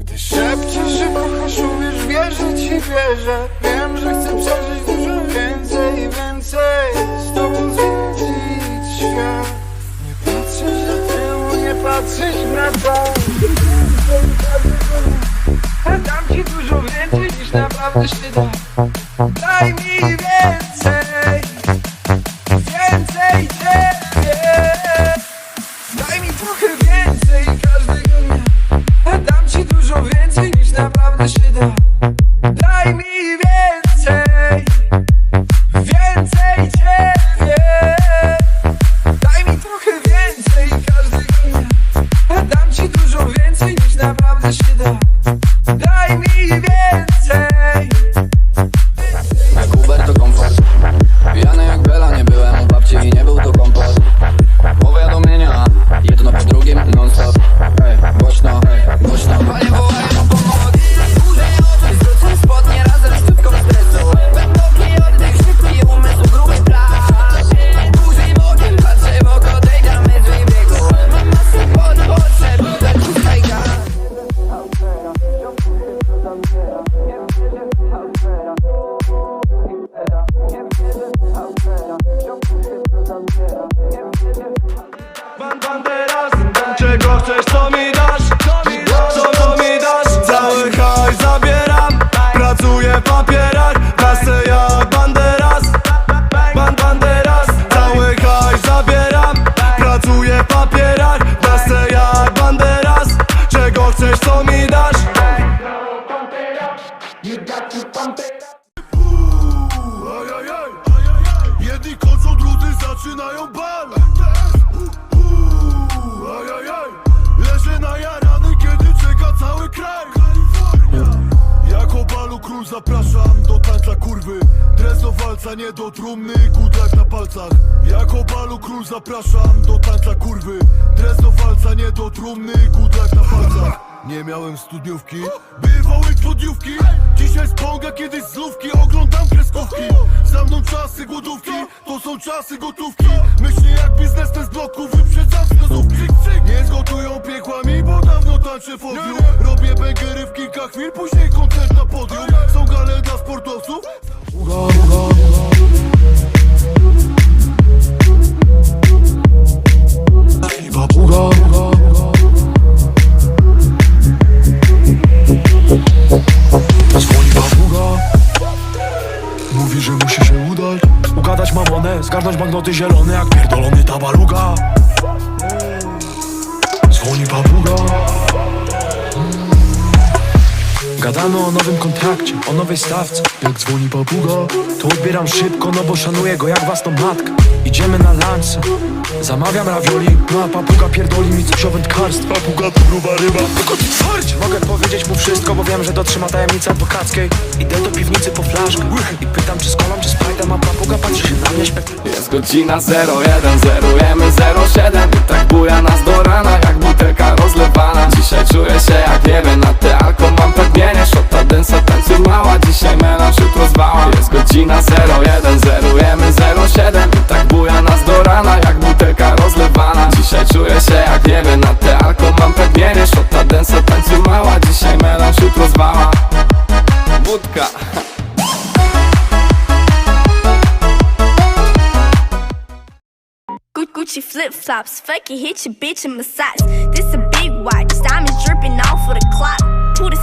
Gdy szepczesz, że kochasz, uwierz, wierzę ci, wierzę. Wiem, że chcę przeżyć dużo więcej, więcej. Z tobą zwiedzić świat. Nie patrzeć do tyłu, nie patrzeć na dal Dam ci dużo więcej niż naprawdę się da. Daj mi więcej naprawdę się chcesz, co mi dasz? Co, co mi dasz? Cały hajs zabieram. Pracuję w papierach. Kasę jak Banderas Ban Banderas Cały hajs zabieram. Pracuję w papierach. Kasę jak Banderas Czego chcesz, co mi dasz? Jedni kończą, drudzy zaczynają bal zapraszam do tańca kurwy. Dres do walca, nie do trumny, life na palcach. Jako balu król zapraszam do tańca kurwy. Dres do walca, nie do trumny, life na palcach. Nie miałem studniówki, bywały studniówki. Dzisiaj z ponga, kiedyś z lówki Oglądam kreskówki. Za mną czasy głodówki, to są czasy gotówki. Myślę jak biznes ten Mówi, że musi się udać. Ugadać mamonę, zgarnąć banknoty zielone Jak pierdolony tabaluga Dzwoni papuga Gadano o nowym kontrakcie, o nowej stawce. Jak dzwoni papuga To odbieram szybko, no bo szanuję go jak własną matkę. Idziemy na lance Zamawiam ravioli, no a papuga pierdoli mi coś o wędkarstwie. Papuga to gruba ryba. Tylko twardzie! Mogę powiedzieć mu wszystko, bo wiem, że dotrzyma tajemnicy adwokackiej. Idę do piwnicy po flaszkę I pytam czy z kolą, czy z Sprite'em A papuga patrzy się na mnie spektakularnie Jest godzina 01, zerujemy 07 I tak buja nas do rana, jak butelka rozlewana. Dzisiaj czuję się Gucci flip flops, fuck it, hit your bitch in massage. This a big watch, diamonds dripping off of the clock. Pull the